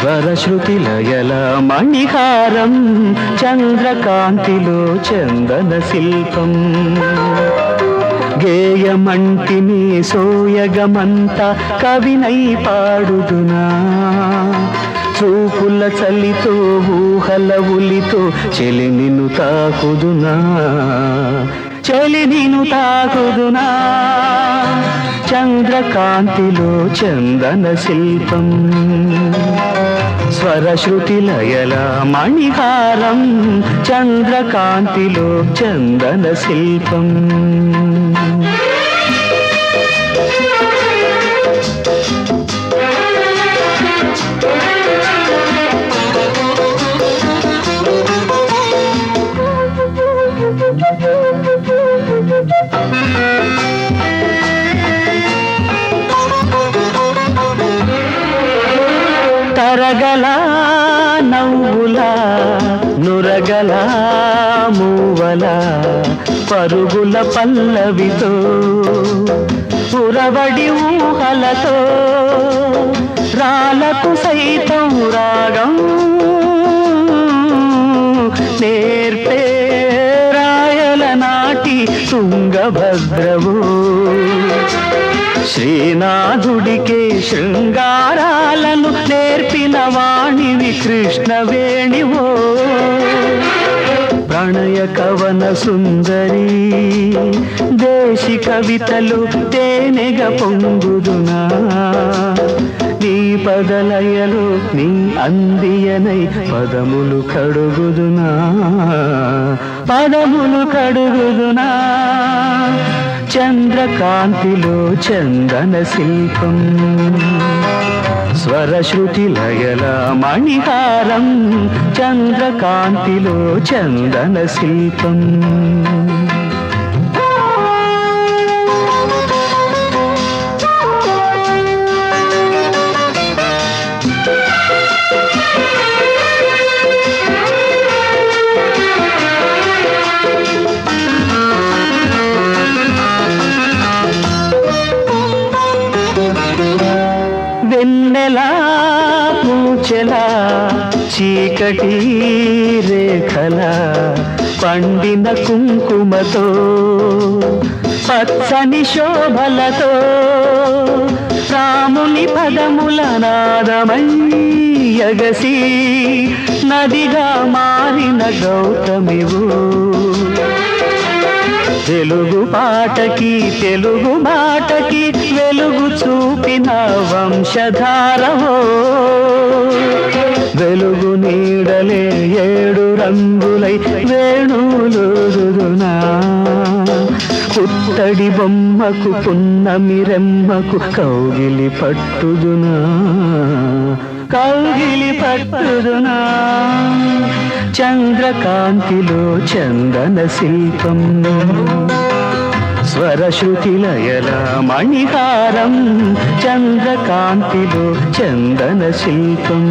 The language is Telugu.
స్వరశ్రుతి లయల మణిహారం చంద్రకాంతిలో చందన శిల్పం. గేయమంటిని సోయగమంత కవినై పాడుదునా. చూపుల చలితో ఊహల ఉలితో చెలి నిన్ను తాకుదునా. చెలి నేను తాకుదునా చంద్రకాంతిలో చందన శిల్పం. స్వరశ్రుతి లయల మణిహారం. చంద్రకాంతిలో చందన శిల్పం. తరగల నవ్వుల నురగల మూవల పరుగుల పల్లవితో పురవడి ఊహలతో రాలకు సైతం రాగం నేర్పే రాయల నాటి తుంగభద్రవు శ్రీనాథుడికే శృంగారా నేర్పిన వాణివి కృష్ణవేణివో ప్రణయ కవన సుందరి. దేశి కవితలు తేనెగ పొంగుదునా. నీ పదలయలు నీ అందియనై పదములు కడుగుదునా. పదములు కడుగుదునా. చంద్రకాంతిలో చందన శిల్పం. స్వరశ్రుతి లయల మణిహారం చంద్రకాంతిలో చందన శిల్పం. చీకటి రేఖల పండిన కుంకుమతో పచ్చని శోభలతో రాముని పదముల నాదమై యగసి నదిగా మారిన గౌతమివు. తెలుగు పాటకి తెలుగు మాటకి వెలుగు పుట్టిన వంశధారవో వెలుగు నీడలే ఏడు రంగులై వేణులుదునా పుత్తడి బొమ్మకు పున్నమి రెమ్మకు కౌగిలి పట్టుదునా. కౌగిలి పట్టుదునా. చంద్రకాంతిలో చందన శిల్పం. స్వరశ్రుతిలయల మణిహారం చంద్రకాంతిలో చందన శిల్పం.